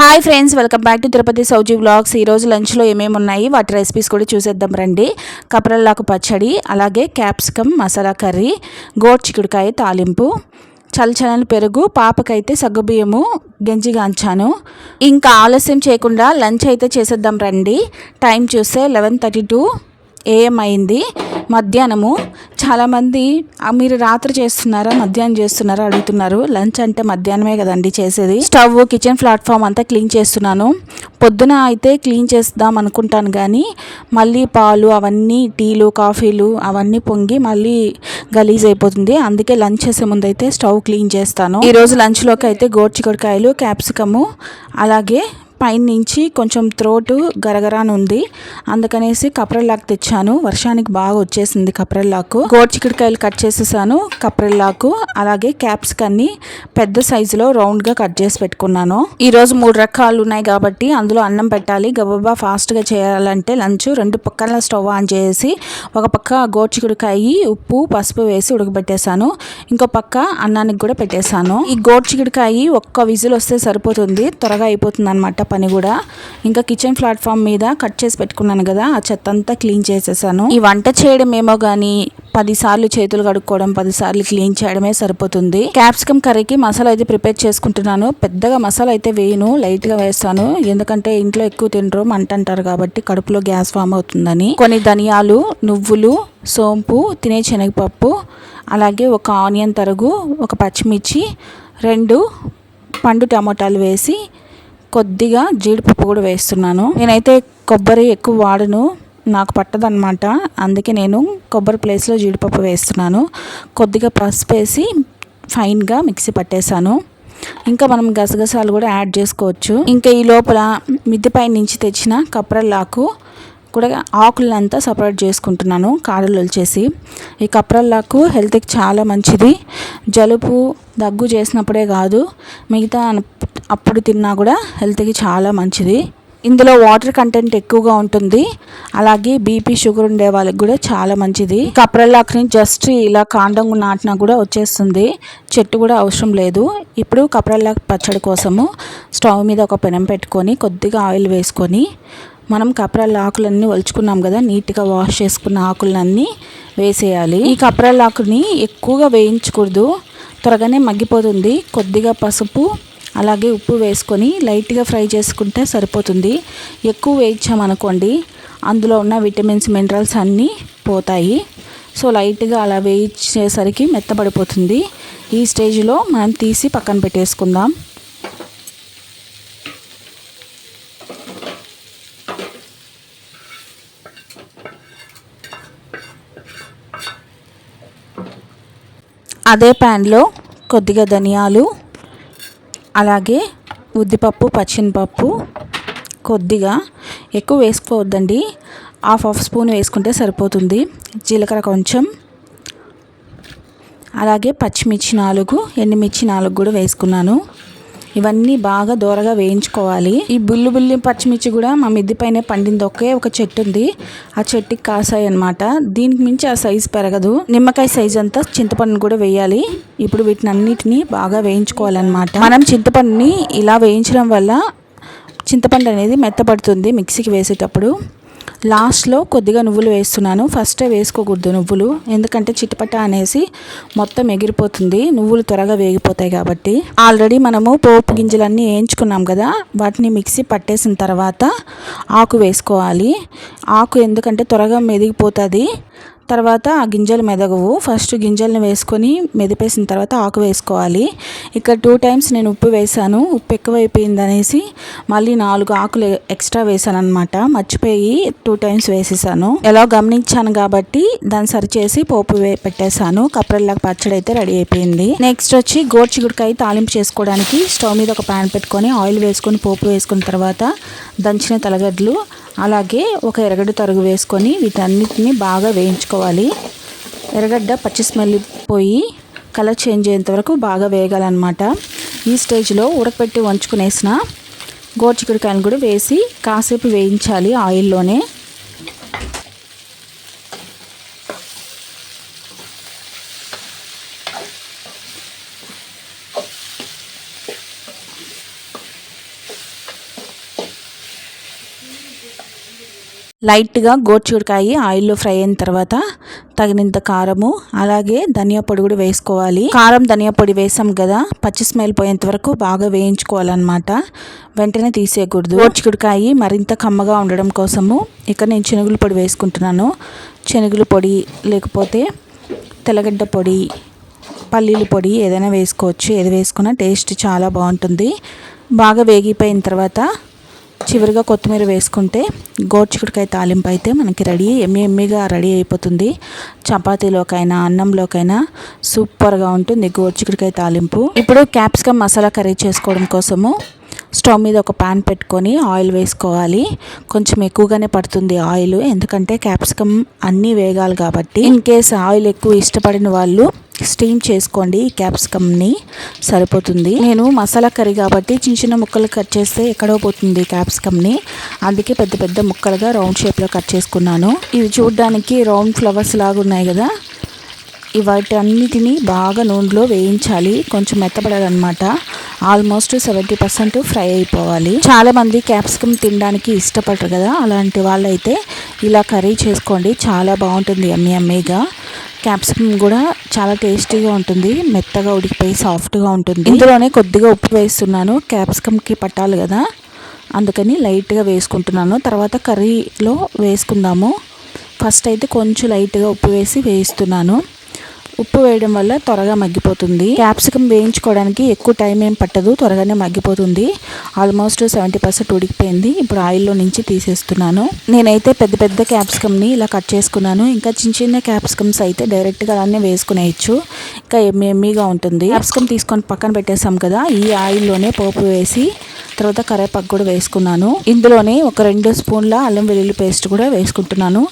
Hi friends welcome back to Tirupati Sowji vlogs ఈరోజు లంచ్లో ఏమేమి ఉన్నాయి? వాటి రెసిపీస్ కూడా చూసేద్దాం రండి. కపరల్లాకు పచ్చడి అలాగే క్యాప్సికమ్ మసాలా కర్రీ గోడ్ చిక్కుడుకాయ తాలింపు చల్లచలని పెరుగు పాపకైతే సగ్గుబియ్యము గంజిగాంచాను ఇంకా ఆలస్యం చేయకుండా లంచ్ అయితే చేసేద్దాం రండి. టైం చూస్తే లెవెన్ థర్టీ టూ ఏమైంది? మధ్యాహ్నము. చాలామంది మీరు రాత్రి చేస్తున్నారా? మధ్యాహ్నం చేస్తున్నారా? అడుగుతున్నారు. లంచ్ అంటే మధ్యాహ్నమే కదండి చేసేది. స్టవ్ కిచెన్ ప్లాట్ఫామ్ అంతా క్లీన్ చేస్తున్నాను. పొద్దున అయితే క్లీన్ చేద్దాం అనుకుంటాను కానీ మళ్ళీ పాలు అవన్నీ టీలు కాఫీలు అవన్నీ పొంగి మళ్ళీ గలీజ్ అయిపోతుంది. అందుకే లంచ్ చేసే ముందు అయితే స్టవ్ క్లీన్ చేస్తాను. ఈరోజు లంచ్లోకి అయితే గోర్చికొడకాయలు క్యాప్సికము అలాగే పైన నుంచి కొంచెం త్రోటు గరగరానుంది. అందుకనేసి కప్రెల్లాకు తెచ్చాను. వర్షానికి బాగా వచ్చేసింది కప్రెల్లాకు. గోడ్ చిక్కుడుకాయలు కట్ చేసేసాను కప్రెల్లాకు. అలాగే క్యాప్సికన్ని పెద్ద సైజులో రౌండ్గా కట్ చేసి పెట్టుకున్నాను. ఈరోజు మూడు రకాలు ఉన్నాయి కాబట్టి అందులో అన్నం పెట్టాలి. గబగబా ఫాస్ట్గా చేయాలంటే లంచ్ రెండు పక్కల స్టవ్ ఆన్ చేసి ఒక పక్క గోడ్ చిక్కుడుకాయ ఉప్పు పసుపు వేసి ఉడకబెట్టేశాను. ఇంకో పక్క అన్నానికి కూడా పెట్టేశాను. ఈ గోడ్ చిక్కుడుకాయ ఒక్క విజిల్ వస్తే సరిపోతుంది. త్వరగా అయిపోతుంది అనమాట పని కూడా. ఇంకా కిచెన్ ప్లాట్ఫామ్ మీద కట్ చేసి పెట్టుకున్నాను కదా ఆ చెత్త అంతా క్లీన్ చేసేసాను. ఈ వంట చేయడం ఏమో కానీ పదిసార్లు చేతులు కడుక్కోవడం పదిసార్లు క్లీన్ చేయడమే సరిపోతుంది. క్యాప్సికమ్ కర్రీకి మసాలా అయితే ప్రిపేర్ చేసుకుంటున్నాను. పెద్దగా మసాలా అయితే వేయను లైట్గా వేస్తాను. ఎందుకంటే ఇంట్లో ఎక్కువ తినరు మంట అంటారు కాబట్టి కడుపులో గ్యాస్ ఫామ్ అవుతుందని. కొన్ని ధనియాలు నువ్వులు సోంపు తినే శనగపప్పు అలాగే ఒక ఆనియన్ తరుగు ఒక పచ్చిమిర్చి రెండు పండు టమోటాలు వేసి కొద్దిగా జీడిపప్పు కూడా వేస్తున్నాను. నేనైతే కొబ్బరి ఎక్కువ వాడను. నాకు పట్టదనమాట అందుకే నేను కొబ్బరి ప్లేస్లో జీడిపప్పు వేస్తున్నాను. కొద్దిగా పసుపు వేసి ఫైన్గా మిక్సీ పట్టేశాను. ఇంకా మనం గసగసాలు కూడా యాడ్ చేసుకోవచ్చు. ఇంకా ఈ లోపల మిద్దెపై నుంచి తెచ్చిన కప్రల్లాకు కూడా ఆకులంతా సపరేట్ చేసుకుంటున్నాను కాడలు వచ్చేసి ఈ కప్రల్లాకు హెల్త్కి చాలా మంచిది. జలుబు దగ్గు చేసినప్పుడే కాదు మిగతా అప్పుడు తిన్నా కూడా హెల్త్కి చాలా మంచిది. ఇందులో వాటర్ కంటెంట్ ఎక్కువగా ఉంటుంది. అలాగే బీపీ షుగర్ ఉండే వాళ్ళకి కూడా చాలా మంచిది. కప్రల్లాక్ని జస్ట్ ఇలా కాండం నాటినా కూడా వచ్చేస్తుంది. చెట్టు కూడా అవసరం లేదు. ఇప్పుడు కప్రల్లాక్ పచ్చడి కోసము స్టవ్ మీద ఒక పెనం పెట్టుకొని కొద్దిగా ఆయిల్ వేసుకొని మనం కప్రాల ఆకులన్నీ ఒలుచుకున్నాం కదా నీట్గా వాష్ చేసుకున్న ఆకులన్నీ వేసేయాలి. ఈ కప్రాల ఆకుని ఎక్కువగా వేయించకూడదు. త్వరగానే మగ్గిపోతుంది. కొద్దిగా పసుపు అలాగే ఉప్పు వేసుకొని లైట్గా ఫ్రై చేసుకుంటే సరిపోతుంది. ఎక్కువ వేయించామనుకోండి అందులో ఉన్న విటమిన్స్ మినరల్స్ అన్నీ పోతాయి. సో లైట్గా అలా వేయించేసరికి మెత్తబడిపోతుంది. ఈ స్టేజ్లో మనం తీసి పక్కన పెట్టేసుకుందాం. అదే ప్యాన్లో కొద్దిగా ధనియాలు అలాగే ఉద్దిపప్పు పచ్చినిపప్పు కొద్దిగా ఎక్కువ వేసుకోవద్దండి. హాఫ్ హాఫ్ స్పూన్ వేసుకుంటే సరిపోతుంది. జీలకర్ర కొంచెం అలాగే పచ్చిమిర్చి నాలుగు ఎండుమిర్చి నాలుగు కూడా వేసుకున్నాను. ఇవన్నీ బాగా దూరగా వేయించుకోవాలి. ఈ బుల్లి బుల్లి పచ్చిమిర్చి కూడా మా మిద్ది పైన పండింది ఒకే ఒక చెట్టు ఉంది. ఆ చెట్టుకి కాసాయి అనమాట దీనికి మించి ఆ సైజు పెరగదు. నిమ్మకాయ సైజ్ అంతా చింతపండుని కూడా వేయాలి. ఇప్పుడు వీటిని అన్నిటిని బాగా వేయించుకోవాలన్నమాట. మనం చింతపండుని ఇలా వేయించడం వల్ల చింతపండు అనేది మెత్తపడుతుంది మిక్సీకి వేసేటప్పుడు. లాస్ట్లో కొద్దిగా నువ్వులు వేస్తున్నాను. ఫస్టే వేసుకోకూడదు నువ్వులు. ఎందుకంటే చిటపట అనేసి మొత్తం ఎగిరిపోతుంది. నువ్వులు త్వరగా వేగిపోతాయి కాబట్టి. ఆల్రెడీ మనము పోపు గింజలన్నీ వేయించుకున్నాం కదా. వాటిని మిక్సీ పట్టేసిన తర్వాత ఆకు వేసుకోవాలి. ఆకు ఎందుకంటే త్వరగా మెదిగిపోతుంది. తర్వాత ఆ గింజలు మెదగవు. ఫస్ట్ గింజల్ని వేసుకొని మెదిపేసిన తర్వాత ఆకు వేసుకోవాలి. ఇక్కడ టూ టైమ్స్ నేను ఉప్పు వేసాను. ఉప్పు ఎక్కువైపోయింది అనేసి మళ్ళీ నాలుగు ఆకులు ఎక్స్ట్రా వేసాను అనమాట మర్చిపోయి టూ టైమ్స్ వేసేసాను. ఎలా గమనించాను కాబట్టి దాన్ని సరిచేసి పోపు వే పెట్టేశాను. కప్రల్లాగా పచ్చడి అయితే రెడీ అయిపోయింది. నెక్స్ట్ వచ్చి గోడ్చిగుడికాయ తాలింపు చేసుకోవడానికి స్టవ్ మీద ఒక ప్యాన్ పెట్టుకొని ఆయిల్ వేసుకొని పోపు వేసుకున్న తర్వాత దంచిన తలగడ్లు అలాగే ఒక ఎరగడ్డ తరుగు వేసుకొని వీటన్నిటిని బాగా వేయించుకోవాలి. ఎరగడ్డ పచ్చి స్మెల్ పోయి కలర్ చేంజ్ అయ్యేంత వరకు బాగా వేగాలన్నమాట. ఈ స్టేజ్లో ఉడకపెట్టి వంచుకునేసిన గోర్చికుడికాయలు కూడా వేసి కాసేపు వేయించాలి ఆయిల్లోనే. లైట్గా గోర్చిగుడికాయ ఆయిల్లో ఫ్రై అయిన తర్వాత తగినంత కారము అలాగే ధనియా పొడి కూడా వేసుకోవాలి. కారం ధనియా పొడి వేసాం కదా పచ్చి స్మెల్ పోయేంత వరకు బాగా వేయించుకోవాలన్నమాట. వెంటనే తీసేయకూడదు. గోర్చిగుడికాయ మరింత కమ్మగా ఉండడం కోసము ఇక్కడ నేను శనగుల పొడి వేసుకుంటున్నాను. శనగుల పొడి లేకపోతే తెల్లగడ్డ పొడి పల్లీల పొడి ఏదైనా వేసుకోవచ్చు. ఏది వేసుకున్నా టేస్ట్ చాలా బాగుంటుంది. బాగా వేగిపోయిన తర్వాత చివరిగా కొత్తిమీర వేసుకుంటే గోడ్చికుడికాయ తాలింపు అయితే మనకి రెడీ ఎమ్మి ఎమ్మిగా రెడీ అయిపోతుంది. చపాతీలోకైనా అన్నంలోకైనా సూపర్గా ఉంటుంది గోడ్చికుడికాయ తాలింపు. ఇప్పుడు క్యాప్సికమ్ మసాలా కర్రీ చేసుకోవడం కోసము స్టవ్ మీద ఒక పాన్ పెట్టుకొని ఆయిల్ వేసుకోవాలి. కొంచెం ఎక్కువగానే పడుతుంది ఆయిల్ ఎందుకంటే క్యాప్సికమ్ అన్నీ వేగాలి కాబట్టి. ఇన్ కేస్ ఆయిల్ ఎక్కువ ఇష్టపడిన వాళ్ళు స్టీమ్ చేసుకోండి ఈ క్యాప్సికమ్ని. సరిపోతుంది. నేను మసాలా కర్రీ కాబట్టి చిన్న చిన్న ముక్కలు కట్ చేస్తే ఎక్కడో పోతుంది క్యాప్సికమ్ని. అందుకే పెద్ద పెద్ద ముక్కలుగా రౌండ్ షేప్లో కట్ చేసుకున్నాను. ఇవి చూడడానికి రౌండ్ ఫ్లవర్స్ లాగా ఉన్నాయి కదా. వాటన్నిటిని బాగా నూనెలో వేయించాలి. కొంచెం మెత్తపడాలన్నమాట ఆల్మోస్ట్ సెవెంటీ పర్సెంట్ ఫ్రై అయిపోవాలి. చాలామంది క్యాప్సికమ్ తినడానికి ఇష్టపడరు కదా. అలాంటి వాళ్ళైతే ఇలా కర్రీ చేసుకోండి. చాలా బాగుంటుంది ఎమ్మె ఎమ్మెగా క్యాప్సికమ్ కూడా చాలా టేస్టీగా ఉంటుంది. మెత్తగా ఉడికిపోయి సాఫ్ట్గా ఉంటుంది. ఇందులోనే కొద్దిగా ఉప్పు వేస్తున్నాను. క్యాప్సికమ్కి పట్టాలి కదా. అందుకని లైట్గా వేసుకుంటున్నాను. తర్వాత కర్రీలో వేసుకుందాము. ఫస్ట్ అయితే కొంచెం లైట్గా ఉప్పు వేసి వేయిస్తున్నాను. ఉప్పు వేయడం వల్ల త్వరగా మగ్గిపోతుంది. క్యాప్సికమ్ వేయించుకోవడానికి ఎక్కువ టైం ఏం పట్టదు త్వరగానే మగ్గిపోతుంది. ఆల్మోస్ట్ సెవెంటీ పర్సెంట్ ఉడికిపోయింది. ఇప్పుడు ఆయిల్లో నుంచి తీసేస్తున్నాను. నేనైతే పెద్ద పెద్ద క్యాప్సికమ్ని ఇలా కట్ చేసుకున్నాను. ఇంకా చిన్న చిన్న క్యాప్సికమ్స్ అయితే డైరెక్ట్గా అలానే వేసుకునేయచ్చు. ఇంకా ఎమ్మి ఎమ్మిగా ఉంటుంది. క్యాప్సికమ్ తీసుకొని పక్కన పెట్టేసాం కదా ఈ ఆయిల్లోనే పోపు వేసి తర్వాత కరేపాకు కూడా వేసుకున్నాను. ఇందులోనే ఒక రెండు స్పూన్ల అల్లం వెల్లుల్లి పేస్ట్ కూడా వేసుకుంటున్నాను.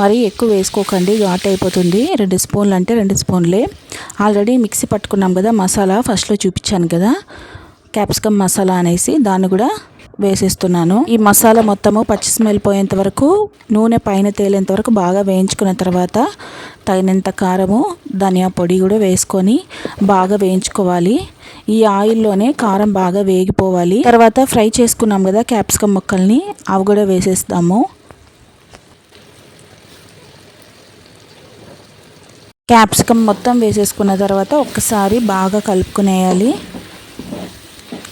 మరి ఎక్కువ వేసుకోకండి ఘాట్ అయిపోతుంది. రెండు స్పూన్లు అంటే రెండు స్పూన్లే. ఆల్రెడీ మిక్సీ పట్టుకున్నాం కదా మసాలా ఫస్ట్లో చూపించాను కదా. క్యాప్సికమ్ మసాలా అనేసి దాన్ని కూడా వేసేస్తున్నాను. ఈ మసాలా మొత్తము పచ్చి స్మెల్ పోయేంత వరకు నూనె పైన తేలేంత వరకు బాగా వేయించుకున్న తర్వాత తగినంత కారము ధనియా పొడి కూడా వేసుకొని బాగా వేయించుకోవాలి. ఈ ఆయిల్లోనే కారం బాగా వేగిపోవాలి. తర్వాత ఫ్రై చేసుకున్నాం కదా క్యాప్సికమ్ ముక్కల్ని అవి కూడా వేసేస్తాము. క్యాప్సికమ్ మొత్తం వేసేసుకున్న తర్వాత ఒక్కసారి బాగా కలుపుకునేయాలి.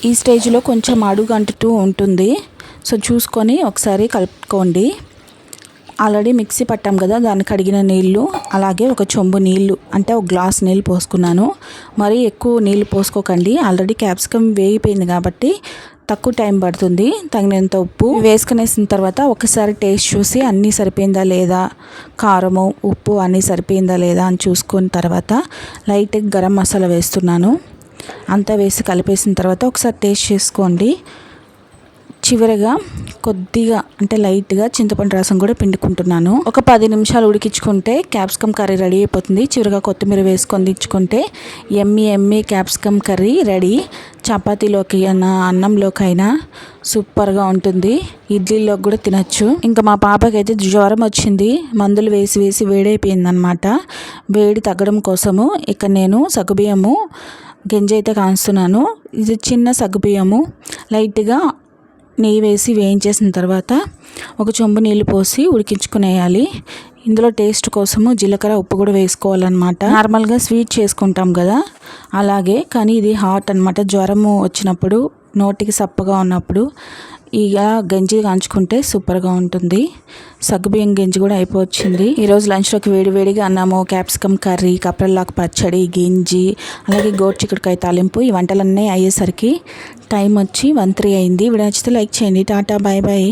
ఈ స్టేజ్లో కొంచెం అడుగు అంటుతూ ఉంటుంది. సో చూసుకొని ఒకసారి కలుపుకోండి. ఆల్రెడీ మిక్సీ పట్టాం కదా దానికి కడిగిన నీళ్ళు అలాగే ఒక చెంబు నీళ్ళు అంటే ఒక గ్లాస్ నీళ్ళు పోసుకున్నాను. మరి ఎక్కువ నీళ్ళు పోసుకోకండి ఆల్రెడీ క్యాప్సికమ్ వేగిపోయింది కాబట్టి తక్కువ టైం పడుతుంది. తగినంత ఉప్పు వేసుకునేసిన తర్వాత ఒకసారి టేస్ట్ చూసి అన్నీ సరిపోయిందా లేదా కారము ఉప్పు అన్నీ సరిపోయిందా లేదా అని చూసుకున్న తర్వాత లైట్గా గరం మసాలా వేస్తున్నాను. అంతా వేసి కలిపేసిన తర్వాత ఒకసారి టేస్ట్ చేసుకోండి. చివరగా కొద్దిగా అంటే లైట్గా చింతపండు రసం కూడా పిండుకుంటున్నాను. ఒక పది నిమిషాలు ఉడికించుకుంటే క్యాప్సికమ్ కర్రీ రెడీ అయిపోతుంది. చివరిగా కొత్తిమీర వేసుకొని దించుకుంటే yummy yummy capsicum curry ready. చపాతీలోకి అయినా అన్నంలోకైనా సూపర్గా ఉంటుంది. ఇడ్లీలోకి కూడా తినచ్చు. ఇంకా మా పాపకి అయితే జ్వరం వచ్చింది. మందులు వేసి వేసి వేడైపోయింది అనమాట వేడి తగ్గడం కోసము ఇక్కడ నేను సగుబియ్యము గింజ అయితే కాస్తున్నాను ఇది చిన్న సగ్గుబియ్యము. లైట్గా నెయ్యి వేసి వేయించేసిన తర్వాత ఒక చెంబు నీళ్ళు పోసి ఉడికించుకునేయాలి. ఇందులో టేస్ట్ కోసము జీలకర్ర ఉప్పు కూడా వేసుకోవాలన్నమాట. నార్మల్గా స్వీట్ చేసుకుంటాం కదా. అలాగే కానీ ఇది హాట్ అనమాట జ్వరము వచ్చినప్పుడు నోటికి సప్పగా ఉన్నప్పుడు ఇక గంజి కాంచుకుంటే సూపర్గా ఉంటుంది. సగ్గుబియ్యం గంజి కూడా అయిపోవచ్చింది. ఈరోజు లంచ్లోకి వేడివేడిగా అన్నాము క్యాప్సికమ్ కర్రీ కప్రల్లాకు పచ్చడి గింజి అలాగే గోట్ చిక్కుడుకాయ తాలింపు ఈ వంటలన్నీ అయ్యేసరికి టైం వచ్చి వన్ త్రీ అయింది. వీడియో నచ్చితే లైక్ చేయండి. Tata bye bye.